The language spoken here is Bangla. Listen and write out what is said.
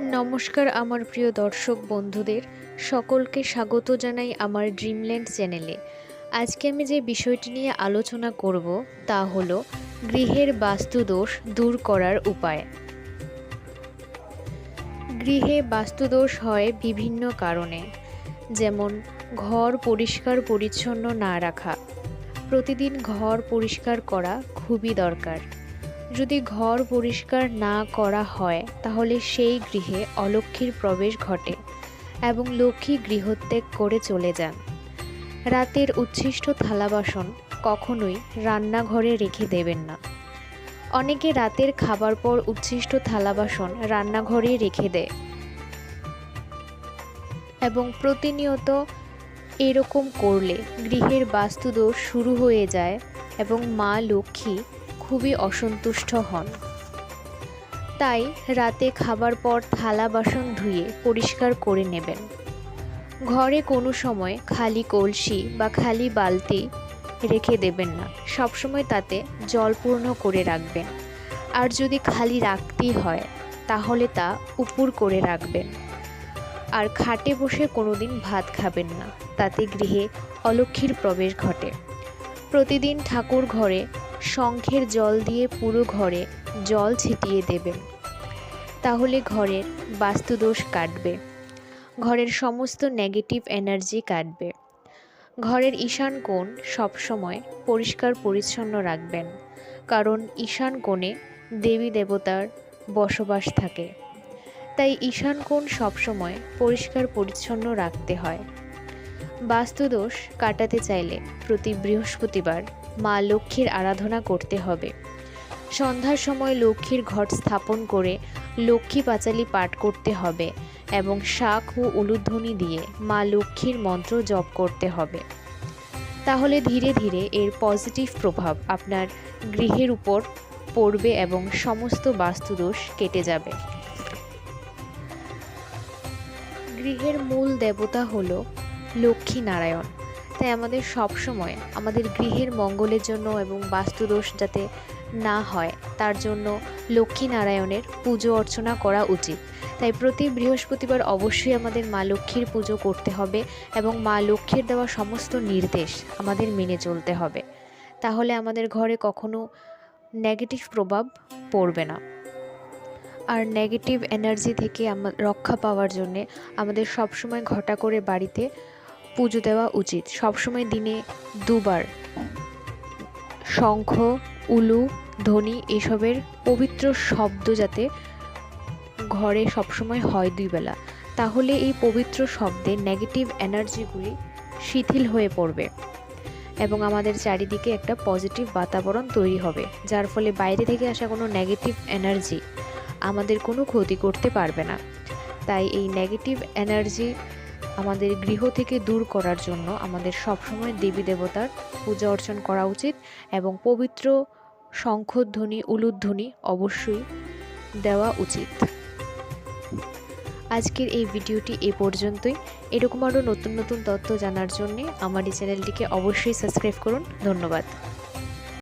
নমস্কার আমার প্রিয় দর্শক বন্ধুদের, সকলকে স্বাগত জানাই আমার ড্রিমল্যান্ড চ্যানেলে আজকে আমি যে বিষয়টি নিয়ে আলোচনা করব, তা হলো গৃহের বাস্তুদোষ দূর করার উপায়। গৃহে বাস্তুদোষ হয় বিভিন্ন কারণে, যেমন ঘর পরিষ্কার পরিচ্ছন্ন না রাখা। প্রতিদিন ঘর পরিষ্কার করা খুবই দরকার। যদি ঘর পরিষ্কার না করা হয়, তাহলে সেই গৃহে অলক্ষ্মীর প্রবেশ ঘটে এবং লক্ষ্মী গৃহত্যাগ করে চলে যান। রাতের উচ্ছিষ্ট থালা বাসন কখনোই রান্নাঘরে রেখে দেবেন না। অনেকে রাতের খাবার পর উচ্ছিষ্ট থালা বাসন রান্নাঘরে রেখে দেয়। এবং প্রতিনিয়ত এরকম করলে গৃহের বাস্তুদোষ শুরু হয়ে যায় এবং মা লক্ষ্মী খুবই অসন্তুষ্ট হন। তাই রাতে খাবার পর থালা বাসন ধুয়ে পরিষ্কার করে নেবেন। ঘরে কোনো সময় খালি কলসি বা খালি বালতি রেখে দেবেন না। সবসময় তাতে জল পূর্ণ করে রাখবেন। আর যদি খালি রাখতেই হয়, তাহলে তা উপুর করে রাখবেন। আর খাটে বসে কোনোদিন ভাত খাবেন না। তাতে গৃহে অলক্ষীর প্রবেশ ঘটে। প্রতিদিন ঠাকুর ঘরে শঙ্খের জল দিয়ে পুরো ঘরে জল ছিটিয়ে দেবেন তাহলে ঘরের বাস্তুদোষ কাটবে। ঘরের সমস্ত নেগেটিভ এনার্জি কাটবে। ঘরের ঈশান কোণ সবসময় পরিষ্কার পরিচ্ছন্ন রাখবেন, কারণ ঈশান কোণে দেবী দেবতার বসবাস থাকে। তাই ঈশান কোণ সবসময় পরিষ্কার পরিচ্ছন্ন রাখতে হয়। বাস্তুদোষ কাটাতে চাইলে প্রতি বৃহস্পতিবার মা লক্ষ্মীর আরাধনা করতে হবে। সন্ধ্যার সময় লক্ষ্মীর ঘট স্থাপন করে লক্ষ্মী পাঁচালি পাঠ করতে হবে এবং শাক ও উলুধ্বনি দিয়ে মা লক্ষ্মীর মন্ত্র জপ করতে হবে। তাহলে ধীরে ধীরে এর পজিটিভ প্রভাব আপনার গৃহের উপর পড়বে এবং সমস্ত বাস্তুদোষ কেটে যাবে। গৃহের মূল দেবতা হল লক্ষ্মী নারায়ণ। তাই আমাদের সব সময় আমাদের গৃহের মঙ্গলের জন্য এবং বাস্তুদোষ যাতে না হয়, তার জন্য লক্ষ্মী নারায়ণের পুজো অর্চনা করা উচিত। তাই প্রতি বৃহস্পতিবার অবশ্যই আমাদের মা লক্ষ্মীর পুজো করতে হবে এবং মা লক্ষ্মীর দেওয়া সমস্ত নির্দেশ আমাদের মেনে চলতে হবে। তাহলে আমাদের ঘরে কখনো নেগেটিভ প্রভাব পড়বে না। আর নেগেটিভ এনার্জি থেকে রক্ষা পাওয়ার জন্যে আমাদের সবসময় ঘটা করে বাড়িতে পুজো দেওয়া উচিত। সবসময় দিনে দুবার। শঙ্খ, উলু, ধ্বনি এসবের পবিত্র শব্দ যাতে ঘরে সবসময় হয় দুই বেলা, তাহলে এই পবিত্র শব্দে নেগেটিভ এনার্জিগুলি শিথিল হয়ে পড়বে এবং আমাদের চারিদিকে একটা পজিটিভ বাতাবরণ তৈরি হবে, যার ফলে বাইরে থেকে আসা কোনো নেগেটিভ এনার্জি আমাদের কোনো ক্ষতি করতে পারবে না। তাই এই নেগেটিভ এনার্জি আমাদের গৃহ থেকে দূর করার জন্য আমাদের সবসময় দেবী দেবতার পূজা অর্চন করা উচিত এবং পবিত্র শঙ্খধ্বনি, উলুধ্বনি অবশ্যই দেওয়া উচিত। আজকের এই ভিডিওটি এ পর্যন্তই। এরকম আরও নতুন নতুন তথ্য জানার জন্যে আমার এই চ্যানেলটিকে অবশ্যই সাবস্ক্রাইব করুন। ধন্যবাদ।